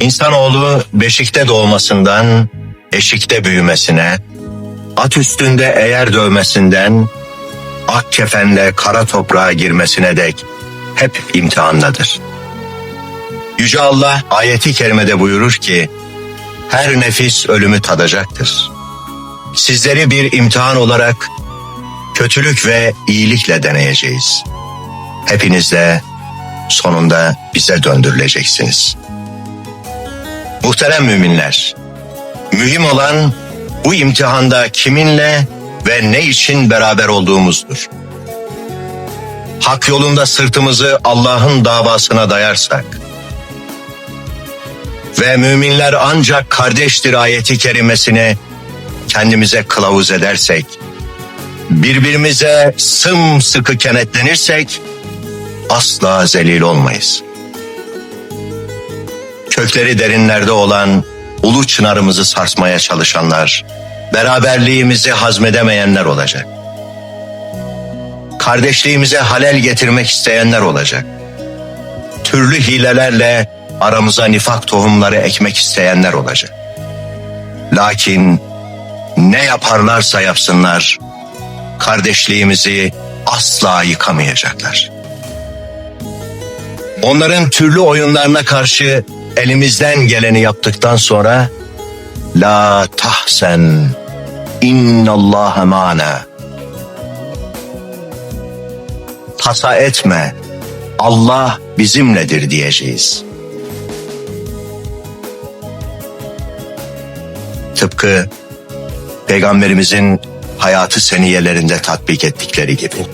İnsanoğlu beşikte doğmasından eşikte büyümesine, at üstünde eğer dövmesinden, ak kefenle kara toprağa girmesine dek hep imtihandadır. Yüce Allah ayeti kerimede buyurur ki, her nefis ölümü tadacaktır. Sizleri bir imtihan olarak kötülük ve iyilikle deneyeceğiz. Hepiniz de sonunda bize döndürüleceksiniz. Muhterem müminler, mühim olan bu imtihanda kiminle ve ne için beraber olduğumuzdur. Hak yolunda sırtımızı Allah'ın davasına dayarsak ve müminler ancak kardeştir ayeti kerimesini kendimize kılavuz edersek, birbirimize sımsıkı kenetlenirsek asla zelil olmayız. Kökleri derinlerde olan ulu çınarımızı sarsmaya çalışanlar, beraberliğimizi hazmedemeyenler olacak. Kardeşliğimize halel getirmek isteyenler olacak. Türlü hilelerle aramıza nifak tohumları ekmek isteyenler olacak. Lakin ne yaparlarsa yapsınlar, kardeşliğimizi asla yıkamayacaklar. Onların türlü oyunlarına karşı elimizden geleni yaptıktan sonra La tahsen innallâhe mâna Tasa etme Allah bizimledir diyeceğiz. Tıpkı Peygamberimizin hayatı seniyelerinde tatbik ettikleri gibi.